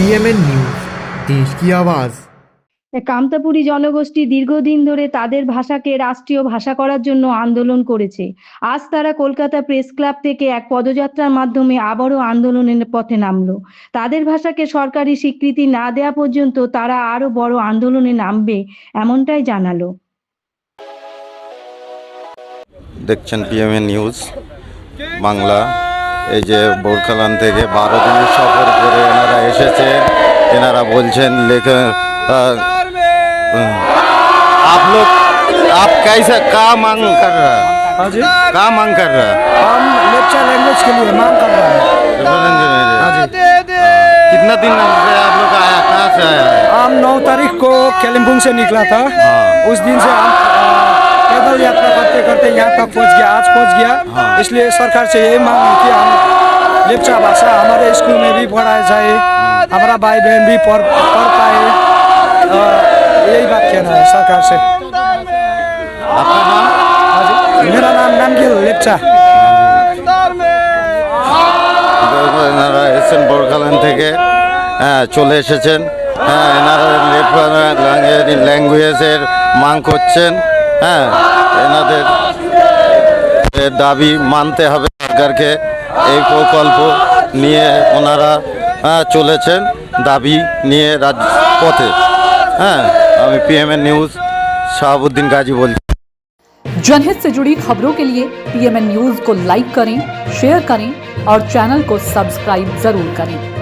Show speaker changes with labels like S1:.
S1: PMN news দেশ কি আওয়াজ
S2: কামতাপুরী জনগোষ্ঠী দীর্ঘদিন ধরে তাদের ভাষাকে রাষ্ট্রীয় ভাষা করার জন্য আন্দোলন করেছে আজ তারা কলকাতা প্রেস ক্লাব থেকে এক পদযাত্রার মাধ্যমে আবারও আন্দোলনের পথে নামলো তাদের ভাষাকে সরকারি স্বীকৃতি না দেয়া পর্যন্ত তারা আরো বড় আন্দোলনে নামবে এমনটাই জানালো
S3: দেখছেন পিএমএ নিউজ বাংলা এই যে বোরখালান থেকে বারো দিনের সফর করে এনারা এসেছেন এনারা বলছেন লেখ
S4: আপলোক কা মাং কর রা দিন আয়া কা
S3: সে
S4: তারিখ কো কেলেমবুং নিকলা থা আমরা আপনাদের করতে করতে এখান तक পৌঁছ গে আজ পৌঁছ গিয়া এই জন্য সরকার চাই এই মানি কি আমরা নেপচা ভাষা আমাদের স্কুল মে ভি পড়ায় যায় আমরা বাই এমবি পড়তে পারি এইই বাত
S3: কেনা সরকার
S4: চাই আমার নাম নামগিল নেপচা দও
S3: দও নারায় সেন বোরখালান থেকে হ্যাঁ, চলে এসেছেন নার নেপচা ল্যাঙ্গুয়েজের মাং করছেন হ্যাঁ এনাদের দাবি মানতে হবে সরকারকে এই প্রকল্প নিয়ে ওনারা চলেছেন দাবি নিয়ে রাজ পথে হ্যাঁ আমি पीएमएन न्यूज़ शाहबुद्दीन गाजी बोल
S5: जनहित से जुड़ी खबरों के लिए पीएमएन न्यूज़ को लाइक करें शेयर करें और चैनल को सब्सक्राइब जरूर करें